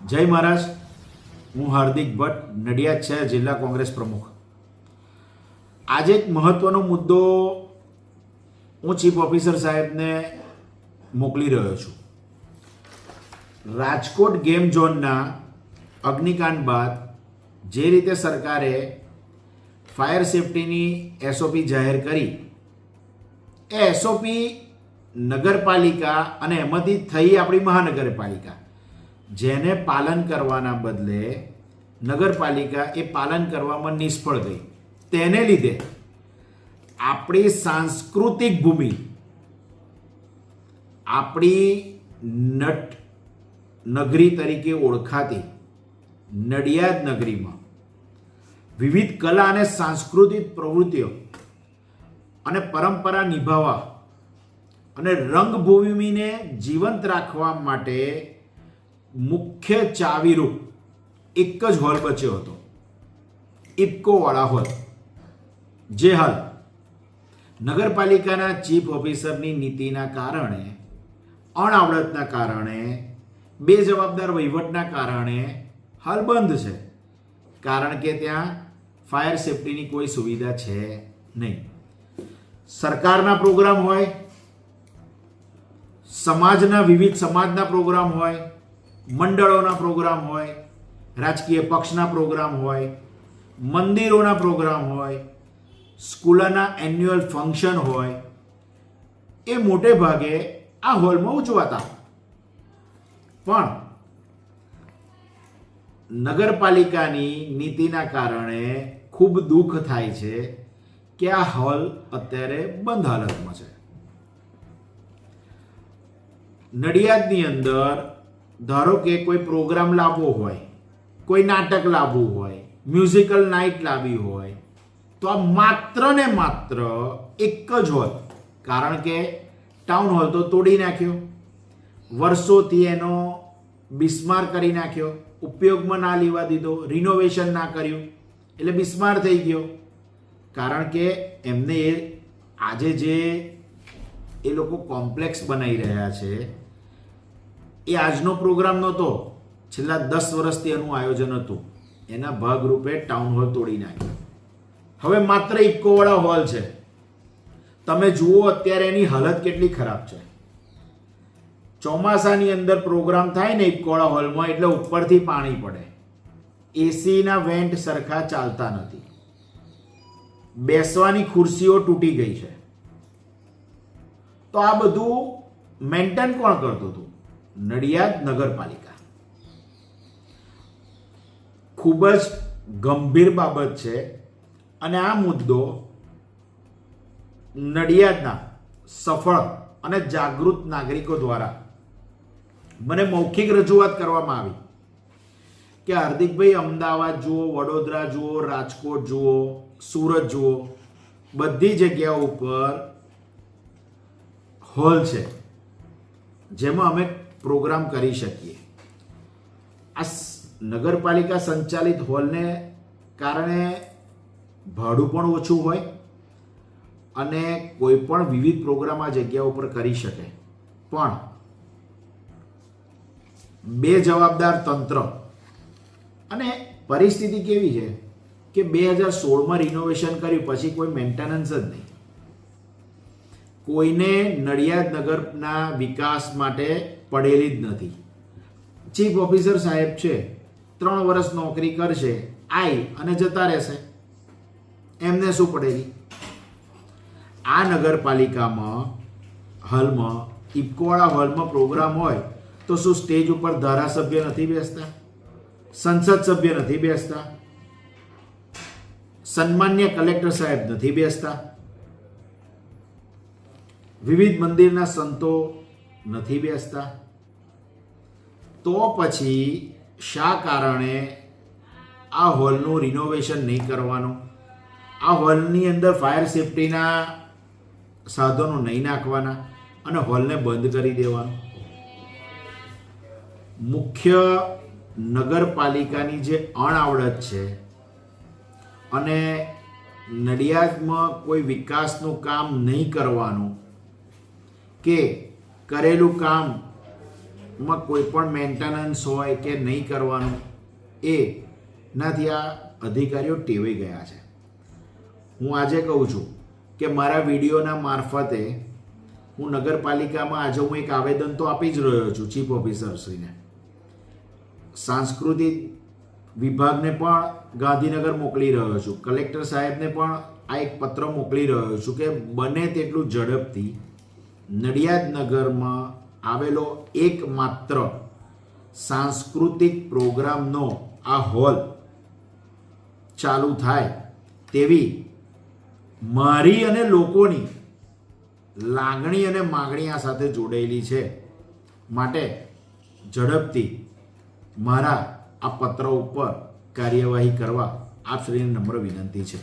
જય મહારાજ. હું હાર્દિક ભટ્ટ, નડિયાદ શહેર જિલ્લા કોંગ્રેસ પ્રમુખ. આજે એક મહત્વનો મુદ્દો હું ચીફ ઓફિસર સાહેબને મોકલી રહ્યો છું. રાજકોટ ગેમ ઝોનના અગ્નિકાંડ બાદ જે રીતે સરકારે ફાયર સેફટીની એસઓપી જાહેર કરી, એ એસઓપી નગરપાલિકા અને એમાંથી થઈ આપણી મહાનગરપાલિકા. જેને પાલન કરવાના બદલે નગરપાલિકા એ પાલન કરવામાં નિષ્ફળ ગઈ. તેને લીધે આપણી સાંસ્કૃતિક ભૂમિ, આપણી નટ નગરી તરીકે ઓળખાતી નડિયાદ નગરીમાં વિવિધ કલા અને સાંસ્કૃતિક પ્રવૃત્તિઓ અને પરંપરા નિભાવવા અને રંગભૂમિને જીવંત રાખવા માટે મુખ્ય ચાવીરૂપ એક જ હોલ બચ્યો હતો. ઇફકોવાળા હોલ જે હાલ નગરપાલિકાના ચીફ ઓફિસરની નીતિના કારણે અણઆવડતના કારણે બે જવાબદાર વહીવટના કારણે હાલ બંધ છે. કારણ કે ત્યાં ફાયર સેફટીની કોઈ સુવિધા છે નહીં. સરકારના પ્રોગ્રામ હોય, સમાજના વિવિધ સમાજના પ્રોગ્રામ હોય મંડળોના પ્રોગ્રામ હોય, રાજકીય પક્ષના પ્રોગ્રામ હોય, મંદિરોના પ્રોગ્રામ હોય, સ્કૂલના એન્યુઅલ ફંક્શન હોય, એ મોટે ભાગે આ હોલમાં ઉજવાતા પણ નગરપાલિકાની નીતિના કારણે ખૂબ દુઃખ થાય છે કે આ હોલ અત્યારે બંધ હાલતમાં છે. નડિયાદની અંદર ધારો કે કોઈ પ્રોગ્રામ લાવવો હોય, કોઈ નાટક લાવવું હોય મ્યુઝિકલ નાઇટ લાવવી હોય, તો આ માત્ર ને માત્ર એક જ હોલ કારણ કે ટાઉન હોલ તો તોડી નાખ્યો. વર્ષોથી એનો બિસ્માર કરી નાખ્યો. ઉપયોગમાં ના લેવા દીધો રિનોવેશન ના કર્યું. એટલે બિસ્માર થઈ ગયો. કારણ કે એમને એ આજે જે એ લોકો કોમ્પ્લેક્સ બનાવી રહ્યા છે એ આજનો પ્રોગ્રામ નહોતો. છેલ્લા દસ વર્ષથી એનું આયોજન હતું. એના ભાગરૂપે ટાઉન હોલ તોડી નાખ્યો. હવે માત્ર ઇકોવાળા હોલ છે. તમે જુઓ અત્યારે એની હાલત કેટલી ખરાબ છે. ચોમાસાની અંદર પ્રોગ્રામ થાય ને ઇકોવાળા હોલમાં એટલે ઉપરથી પાણી પડે. એસીના વેન્ટ સરખા ચાલતા નથી. બેસવાની ખુરશીઓ તૂટી ગઈ છે. તો આ બધું મેન્ટેન કોણ કરતું હતું? નડિયાદ નગરપાલિકા. ખૂબ જ ગંભીર બાબત છે અને આ મુદ્દો નડિયાદના સફળ અને જાગૃત નાગરિકો દ્વારા મને મૌખિક રજૂઆત કરવામાં આવી કે હાર્દિકભાઈ, અમદાવાદ જુઓ, વડોદરા જુઓ, રાજકોટ જુઓ, સુરત જુઓ, બધી જગ્યાઓ ઉપર હોલ છે. જેમાં અમે પ્રોગ્રામ કરી શકીએ. આ નગરપાલિકા સંચાલિત હોલને કારણે ભાડું પણ ઓછું હોય અને કોઈ પણ વિવિધ પ્રોગ્રામ આ જગ્યા ઉપર કરી શકે. પણ બે જવાબદાર તંત્ર અને પરિસ્થિતિ કેવી છે કે બે હજાર સોળમાં રિનોવેશન કર્યું, પછી કોઈ મેન્ટેનન્સ જ નહીં. કોઈને નડિયાદ નગરના વિકાસ માટે પડેલી જ નથી. ચીફ ઓફિસર સાહેબ છે, ત્રણ વર્ષ નોકરી કરશે, આઈ અને જતા રહેશે. એમને શું પડેલી? આ નગરપાલિકામાં હાલમાં, ઇફકોવાળા હોલમાં પ્રોગ્રામ હોય, તો શું સ્ટેજ ઉપર ધારાસભ્ય નથી બેસતા? સંસદ સભ્ય નથી બેસતા? સન્માન્ય કલેક્ટર સાહેબ નથી બેસતા? વિવિધ મંદિરના સંતો નથી બેસતા? તો પછી શા કારણે આ હોલનું રિનોવેશન નહીં કરવાનું? આ હોલની અંદર ફાયર સેફટીના સાધનો નહીં નાખવાના અને હોલને બંધ કરી દેવાનું? મુખ્ય નગરપાલિકાની જે અણઆવડત છે અને નડિયાદમાં કોઈ વિકાસનું કામ નહીં કરવાનું કે કરેલું કામમાં કોઈ પણ મેન્ટેનન્સ હોય કે નહીં કરવાનું, એ નાથી. આ અધિકારીઓ ટેવાઈ ગયા છે. હું આજે કહું છું કે મારા વિડીયોના મારફતે હું નગરપાલિકામાં આજે હું એક આવેદન તો આપી જ રહ્યો છું ચીફ ઓફિસરશ્રીને. સાંસ્કૃતિક વિભાગને પણ ગાંધીનગર મોકલી રહ્યો છું. કલેક્ટર સાહેબને પણ આ એક પત્ર મોકલી રહ્યો છું કે બને તેટલું ઝડપથી નડિયાદ નગરમાં આવેલો એકમાત્ર સાંસ્કૃતિક પ્રોગ્રામનો આ હોલ ચાલુ થાય તેવી મારી અને લોકોની લાગણી અને માગણી આ સાથે જોડાયેલી છે. માટે ઝડપથી મારા આ પત્ર ઉપર કાર્યવાહી કરવા આપ શ્રીને નમ્ર વિનંતી છે.